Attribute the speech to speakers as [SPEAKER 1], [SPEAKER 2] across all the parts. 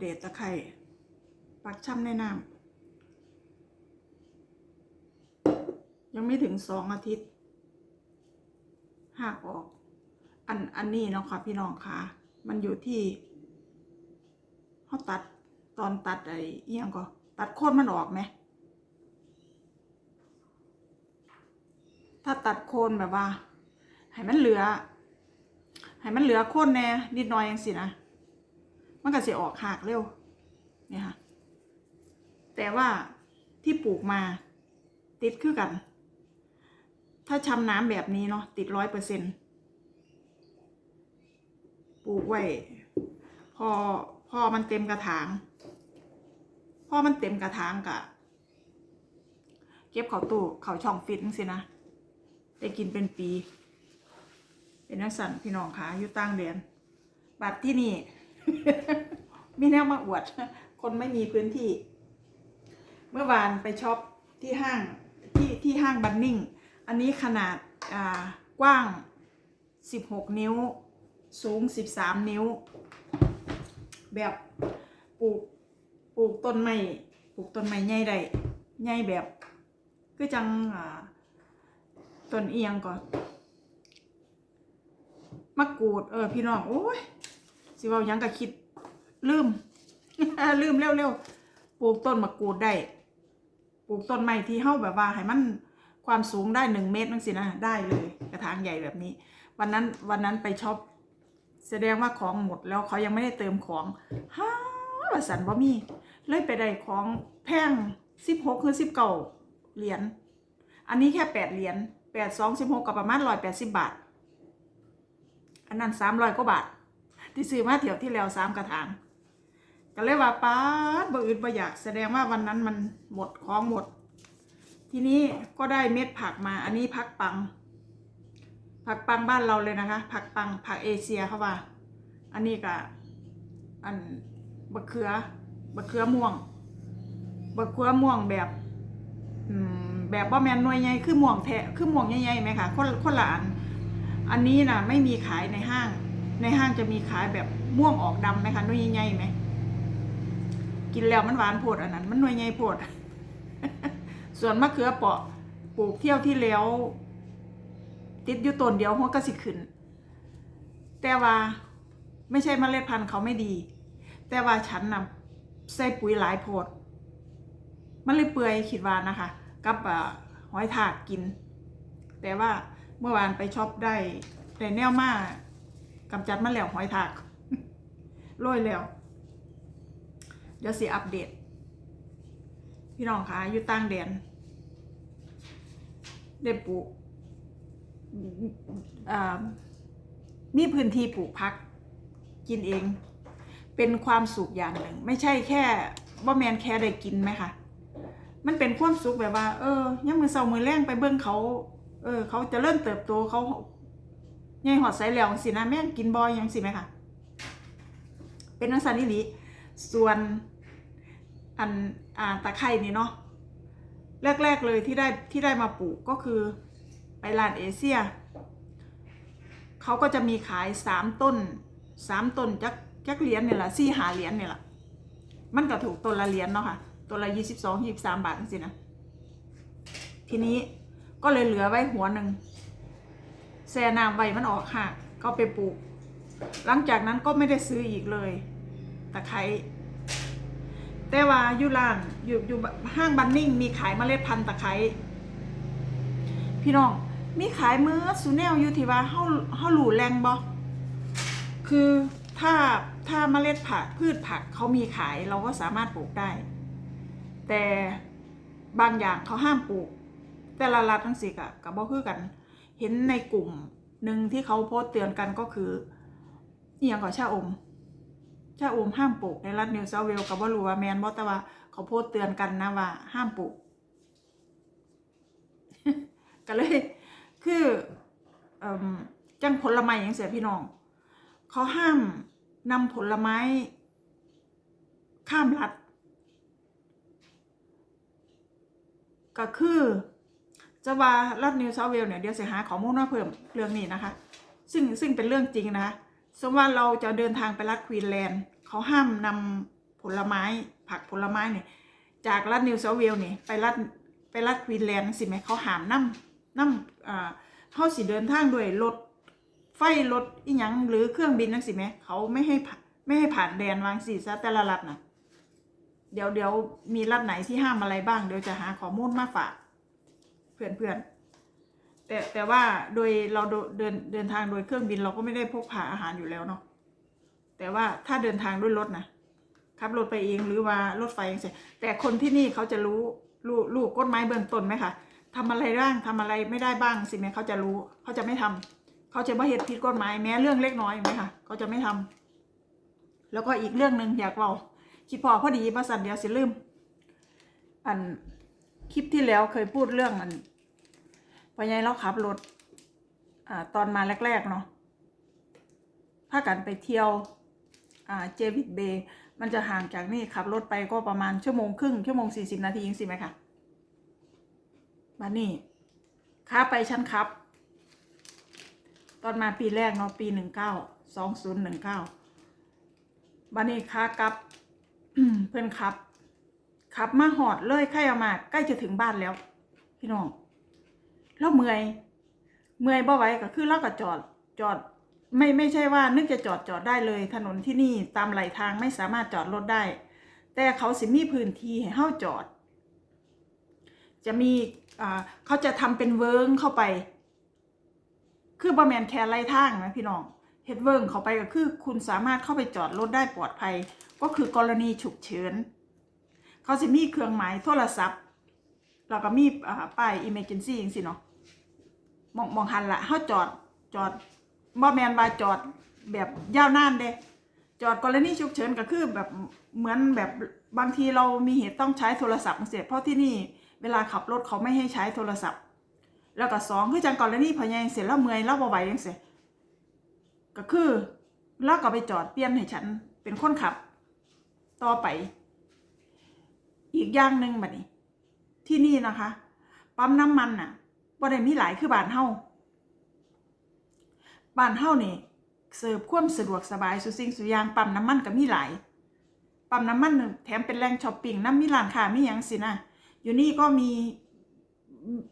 [SPEAKER 1] เดตตะไคร่ปักช่ำในน้ำยังไม่ถึงสองอาทิตย์หากออก อันอันนี้เนาะค่ะพี่น้องค่ะ มันอยู่ที่เขาตัดตอนตัดไอ้เอียงก็ตัดโคนมันออกไหมถ้าตัดโคนแบบว่า ให้มันเหลือ ให้มันเหลือโคนแน่นิดหน่อยยังสินะ มันก็เสิออกหากเร็วเนี่ยค่ะ แต่ว่าที่ปลูกมาติดคือกัน ถ้าชำน้ำแบบนี้เนาะติดร้อยเปอร์เซ็นปลูกไว้ พอพอมันเต็มกระถาง พอมันเต็มกระถางกะเก็บเขาตู้เขาช่องฟิตสินะได้กินเป็นปี เป็นนักสั่นพี่น้องขาอยู่ต่างแดนบัตรที่นี่ มีแนวมาอวด คนไม่มีพื้นที่ เมื่อวานไปช็อปที่ห้างที่ที่ห้างบันนิ่ง อันนี้ขนาดอ่ากว้าง 16 นิ้ว สูง 13 นิ้ว แบบปลูกปลูกต้นไม้ปลูกต้นไม้ใหญ่ได้ใหญ่แบบ คือจังอ่าต้นเอียงก่อนมะกรูดเออพี่น้องโอ้ย สิเว่ายังก็คิด ลืม ลืมเร็วๆปลูกต้นมะกรูดได้ปลูกต้นไม้ที่เฮาแบบว่าให้มันความสูงได้หนึ่งเมตรนั่นสินะได้เลยกระถางใหญ่แบบนี้ วันนั้นวันนั้นไปช็อปแสดงว่าของหมดแล้วเขายังไม่ได้เติมของฮ่าว่าสันว่มี เลยไปได้ของแพงสิบหกคือสิบเก้าเหรียญอันนี้แค่แปดเหรียญแปดสองสิบหกกับประมาณร้อยแปดสิบบาท อันนั้นสามร้อยกว่าบาท ที่ซื้อมาเที่ยวที่แล้วสามกระถางก็เลยว่าป้าบ่อื่นบ่อยากแสดงว่าวันนั้นมันหมดของหมด ทีนี้ก็ได้เม็ดผักมาอันนี้ผักปัง ผักปังบ้านเราเลยนะคะ ผักปังผักเอเชียเขาว่า อันนี้ก็อันบะเขือบะเขือม่วงบะเขือม่วงแบบแบบว่าแมนหน่วยใหญ่คือม่วงแทะคือม่วงใหญ่ๆไหมคะคนคนละอันอันนี้นะไม่มีขายในห้าง ในห้างจะมีขายแบบม่วงออกดำไหมคะหน่วยใหญ่ไหมกินแล้วมันหวานโพดอันนั้น มันหน่วยใหญ่โพด ส่วนมะเขือเปราะปลูกเที่ยวที่แล้ว ติดอยู่ต้นเดียวหัวก็สิขึ้น แต่ว่าไม่ใช่เมล็ดพันธุ์เขาไม่ดี แต่ว่าฉันนะใส่ปุ๋ยหลายโพด มันเลยเปื่อยคิดว่านะคะ กับหอยทากกิน แต่ว่าเมื่อวานไปช็อปได้แต่แนวมาก กำจัดมาแล้วหอยทากโรยแล้ว เดี๋ยวสิอัปเดต พี่น้องคะอยู่ต่างแดนได้ปลูกอ่ามีพื้นที่ปลูกพัก กินเอง เป็นความสุขอย่างหนึ่ง ไม่ใช่แค่ว่าแมนแค่ได้กินไหมคะมันเป็นความสุขแบบว่า เออยังมือเสามือแรงไปเบิ้องเขา เออ เขาจะเริ่มเติบโตเขา ใหญ่หอดใสแล้วจังสินะแม่งกินบอยยังสิไหมคะเป็นนักสันนิลีส่วนอันอ่าตะไคร่นี่เนาะแรก ๆ เลยที่ได้ที่ได้มาปลูกก็คือไปร้านเอเชียเขาก็จะมีขายสามต้นสามต้นจักจักเหรียญเนี่ยแหละสี่หาเหรียญเนี่ยแหละมันก็ถูกต้นละเหรียญเนาะค่ะต้นละยี่สิบสองยี่สิบสามบาทสินะทีนี้ก็เลยเหลือไว้หัวหนึ่ง แช่น้ำไว้มันออกหักก็ไปปลูก หลังจากนั้นก็ไม่ได้ซื้ออีกเลยตะไคร้แต่ว่าอยู่ร้านอยู่อยู่ห้างบันนิ่งมีขายเมล็ดพันธุ์ตะไคร้พี่น้องมีขายเมือสูแนลอยู่ที่ว่าเฮาเฮาหลูแรงบ่คือถ้าถ้าเมล็ดผักพืชผักเขามีขายเราก็สามารถปลูกได้ แต่บางอย่างเขาห้ามปลูก แต่ละรัฐทั้งสี่กะกับบ่คือกัน เห็นในกลุ่มหนึ่งที่เขาโพสต์เตือนกันก็คืออย่างก่อชาอมชาอมห้ามปลูกในรัฐนิวเซาเวลกับว่ารู้ว่าแมนบ่แต่ว่าเขาโพสต์เตือนกันนะว่า ห้ามปลูกก็เลย คืออจังผลไม้อย่างเสียพี่น้อง เขาห้ามนำผลไม้ ข้ามรัฐก็คือ จะว่ารัฐนิวเซาท์เวลส์เนี่ยเดี๋ยวจะหาข้อมูลมาเพิ่มเรื่องนี้นะคะ ซึ่งซึ่งเป็นเรื่องจริงนะคะสมมติว่าเราจะเดินทางไปรัฐควีนแลนด์เขาห้ามนำผลไม้ผักผลไม้เนี่ยจากรัฐนิวเซาท์เวลส์นี่ยไปรัฐไปรัฐควีนแลนด์สิไหมเขาหามน้ำน้ำอ่าเขาสิเดินทางด้วยรถไฟรถอีหยังหรือเครื่องบินนั่นสิไหมเขาไม่ให้ผ่าไม่ให้ผ่านแดนวางสีซะแต่ละรัฐนะเดี๋ยวเดี๋ยวมีรัฐไหนที่ห้ามอะไรบ้างเดี๋ยวจะหาข้อมูลมาฝาก พื่อนเพื่อนๆแต่แต่ว่าโดยเราเดินเดินทางโดยเครื่องบินเราก็ไม่ได้พกพาอาหารอยู่แล้วเนาะแต่ว่าถ้าเดินทางด้วยรถนะขับรถไปเองหรือว่ารถไฟเองเงี้ยแต่คนที่นี่เขาจะรู้รู้รู้กฎหมายเบื้องต้นไหมคะทำอะไรบ้างทำอะไรไม่ได้บ้างสิแม่เขาจะรู้เขาจะไม่ทำเขาจะไม่เหตุผิดกฎหมายแม้เรื่องเล็กน้อยไหมคะเขาจะไม่ทำแล้วก็อีกเรื่องหนึ่งอยากเล่าคิดพอพอดีประสันเดียวสิลืม อันคลิปที่แล้วเคยพูดเรื่องอัน พอไงเราขับรถอ่าตอนมาแรก ๆ เนาะถ้ากันไปเที่ยวอ่าเจวิตเบย์มันจะห่างจากนี่ขับรถไปก็ประมาณชั่วโมงครึ่งชั่วโมงสี่สิบนาทียิงสิไหมคะมานี่ค้าไปชั้นครับ ตอนมาปีแรกเนาะปีหนึ่งเก้าสองศูนย์หนึ่งเก้าบันนี้ค้ากลับเพื่อนขับขับมาหอดเลยใกล้เอามาใกล้จะถึงบ้านแล้ว พี่น้อง แล้วเมื่อยเมื่อยบ่ไหวก็คือเราก็จอดจอด ไม่ไม่ใช่ว่านึกจะจอดจอดได้เลย ถนนที่นี่ตามไหลทางไม่สามารถจอดรถได้ แต่เขาสิมีพื้นที่ให้เฮาจอด จะมีอ่าเขาจะทำเป็นเวิร์งเข้าไป คือบ่แมนแค่ไหลทางนะพี่น้องเฮ็ดเวิร์งเข้าไปก็คือ คุณสามารถเข้าไปจอดรถได้ปลอดภัย ก็คือกรณีฉุกเฉินเขาจะมีเครื่องหมายโทรศัพท์ แล้วก็มีอ่าป้าย emergency อย่างสิเนาะ มองมองหันละเฮาจอดจอดบ่แมนว่าจอดแบบยาวนานเด้จอดกรณีฉุกเฉินก็คือแบบเหมือนแบบบางทีเรามีเหตุต้องใช้โทรศัพท์เสียเพราะที่นี่เวลาขับรถเขาไม่ให้ใช้โทรศัพท์ แล้วก็สองคือจังกรณีพะยังเสร็จแล้วเมื่อยแล้วบ่ไหวจังซี่ก็คือเราก็ไปจอดเปลี่ยนให้ฉันเป็นคนขับ ต่อไป อีกอย่างหนึ่งบัดนี้ ที่นี่นะคะ ปั๊มน้ำมันน่ะ บ่ได้มีหลายคือบ้านเฮาบ้านเฮานี่เสิร์ฟความสะดวกสบายสุสิ่งสุอย่างปั๊มน้ำมันก็มีหลาย ปั๊มน้ำมันแถมเป็นแหล่งช้อปปิ้งน้ำมีร้านค้ามีหยังสินะอยู่นี่ก็มี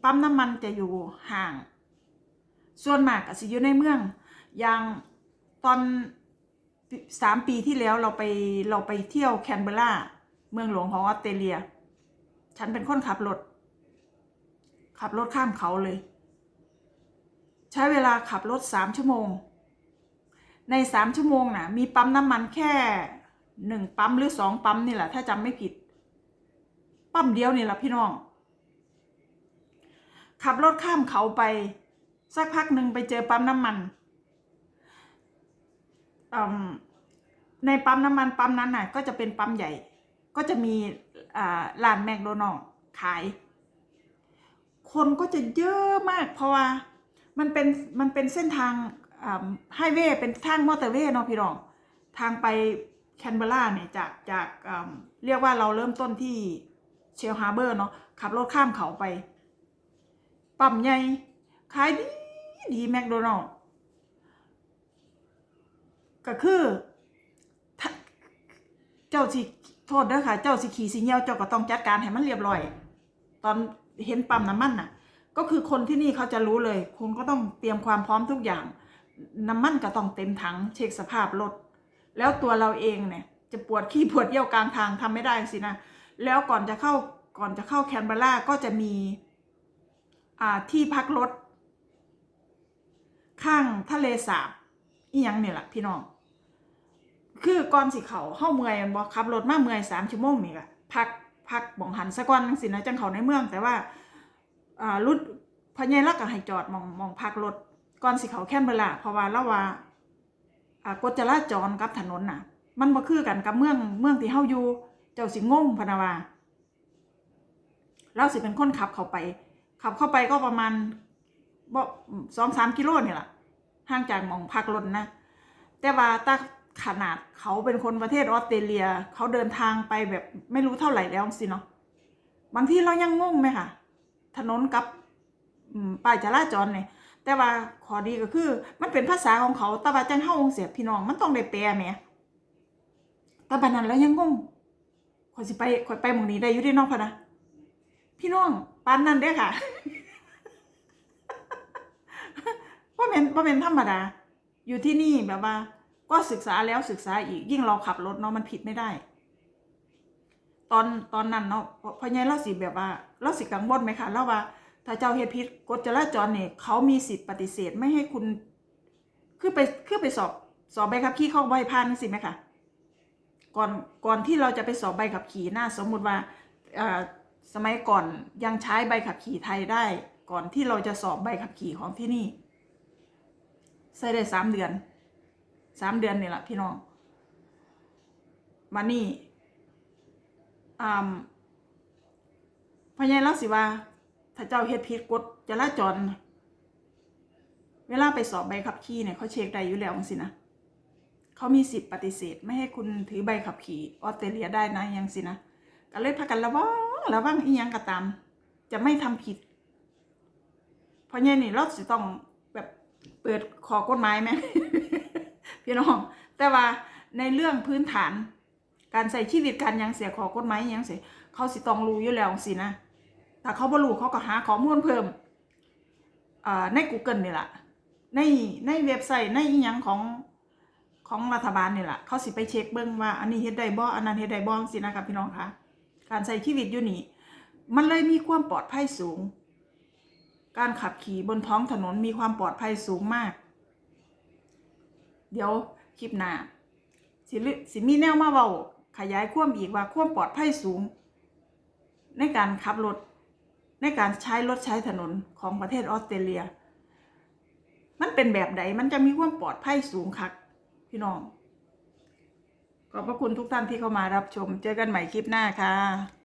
[SPEAKER 1] ปั๊มน้ำมันจะอยู่ห่าง ส่วนมากก็สิอยู่ในเมือง อย่างตอนสามปีที่แล้วเราไปเราไปเที่ยวแคนเบราเมืองหลวงของออสเตรเลีย ฉันเป็นคนขับรถ ขับรถข้ามเขาเลย ใช้เวลาขับรถสามชั่วโมง ในสามชั่วโมงน่ะ มีปั๊มน้ำมันแค่หนึ่งปั๊มหรือสองปั๊มนี่แหละ ถ้าจำไม่ผิด ปั๊มเดียวนี่แหละพี่น้อง ขับรถข้ามเขาไป สักพักหนึ่งไปเจอปั๊มน้ำมันในปั๊มน้ำมันปั๊มนั้นน่ะ ก็จะเป็นปั๊มใหญ่ ก็จะมีอ่าร้านแมคโดนัลล์ขาย คนก็จะเยอะมากเพราะว่ามันเป็นมันเป็นเส้นทางไฮเวย์เป็นทางมอเตอร์เวย์เนาะพี่น้อง ทางไปแคนเบราเนี่ยจากจากเรียกว่าเราเริ่มต้นที่เชลฮาร์เบอร์เนาะขับรถข้ามเขาไป ปั๊มใหญ่ขายดีดีแมคโดนัลล์ก็คือเจ้าสิโทษเด้อค่ะ เจ้าสิขี่สิเหี่ยวเจ้าก็ต้องจัดการให้มันเรียบร้อย ตอน เห็นปั๊มน้ำมันน่ะ ก็คือคนที่นี่เขาจะรู้เลย คุณก็ต้องเตรียมความพร้อมทุกอย่าง น้ำมันก็ต้องเต็มถัง เช็คสภาพรถแล้วตัวเราเองเนี่ย จะปวดขี้ปวดเยี่ยวกลางทางทำไม่ได้สินะ แล้วก่อนจะเข้าก่อนจะเข้าแคนเบราก็จะมีอ่าที่พักรถ ข้างทะเลสาบอีหยังเนี่ยแหละพี่น้อง คือก่อนสิเขาเข้าเมื่อยมันบอกขับรถมาเมื่อยสามชั่วโมงนี่ก็พัก พักบองหันสะก่อนจังสินะจังเขาในเมือง แต่ว่าอ่ารุดพญายลักก็ให้จอดมองมองพักรถก่อนสิเขาแค่นเบลาเพราะว่าเราว่าอ่ากฎจราจรกับถนนน่ะ มันบ่คือกันกับเมืองเมืองที่เฮาอยู่เจ้าสิงงพนาวาเราสิเป็นคนขับเข้าไป ขับเข้าไปก็ประมาณบ่สองสามกิโลนี่แหละห่างจากมองพักรถนะ แต่ว่าตา ขนาดเขาเป็นคนประเทศออสเตรเลียเขาเดินทางไปแบบไม่รู้เท่าไหร่แล้วสิเนาะบางทีเรายังงงไหมค่ะ ถนนกับป้ายจราจรเนี่ยแต่ว่าขอดีก็คือ มันเป็นภาษาของเขาแต่ว่าจังเฮาองเสียพี่น้องมันต้องได้แปลแหมแต่บัดนั้นแล้วยังงงขอยสิไปขอยไปหมองนี้ได้อยู่ที่น้องพะนะพี่น้องปานนั้นเด้ค่ะว่าเป็นว่าเป็นธรรมดา อยู่ที่นี่แบบว่า ก็ศึกษาแล้วศึกษาอีก ยิ่งเราขับรถเนาะมันผิดไม่ได้ ตอนตอนนั้นเนาะพพอไงเราสิแบบว่าเราสิกังวลไหมคะเราว่า ถ้าเจ้าเฮ็ดผิดกฎจราจรเนี่ยเขามีสิทธิ์ปฏิเสธไม่ให้คุณคือไปคือไปสอบสอบใบขับขี่เข้าใบพานสิไหมคะก่อนก่อนที่เราจะไปสอบใบขับขี่หน้าสมมุติว่าอ่าสมัยก่อนยังใช้ใบขับขี่ไทยได้ ก่อนที่เราจะสอบใบขับขี่ของที่นี่ใช้ได้สามเดือน สามเดือนนี่แหละพี่น้องมานี่อ่าพญายลักสิว่า ถ้าเจ้าเฮ็ดผิดกฎจราจร เวลาไปสอบใบขับขี่เนี่ยเขาเช็คได้อยู่แล้วสินะเขามีสิทธิ์ปฏิเสธ ไม่ให้คุณถือใบขับขี่ออสเตรเลียได้นะยังสินะก็เลยพากันระวังระวังอีหยังก็ตาม จะไม่ทำผิดเพราะเนี่ยนี่เราจะต้องแบบเปิดขอกฎหมายไหม พี่น้อง แต่ว่าในเรื่องพื้นฐาน การใส่ชีวิตการยังเสียขอกฎหมายยังเสียเขาสิต้องรู้อยู่แล้วสินะถ้าเขาบ่รู้เขาก็หาข้อมูลเพิ่มใน Google นี่แหละในในเว็บไซต์ในอีหยังของของรัฐบาลนี่แหละเขาสิไปเช็คเบิ่งว่าอันนี้เฮ็ดได้บ่อันนั้นเฮ็ดได้บ่สินะครับพี่น้องคะการใช้ชีวิตอยู่นี่มันเลยมีความปลอดภัยสูง การขับขี่บนท้องถนนมีความปลอดภัยสูงมาก เดี๋ยวคลิปหน้าสิลิสิมีแนวมาเว้าขยายความอีกว่าความปลอดภัยสูง ในการขับรถ ในการใช้รถใช้ถนนของประเทศออสเตรเลีย มันเป็นแบบใดมันจะมีความปลอดภัยสูงคักพี่น้อง ขอบพระคุณทุกท่านที่เข้ามารับชม เจอกันใหม่คลิปหน้าค่ะ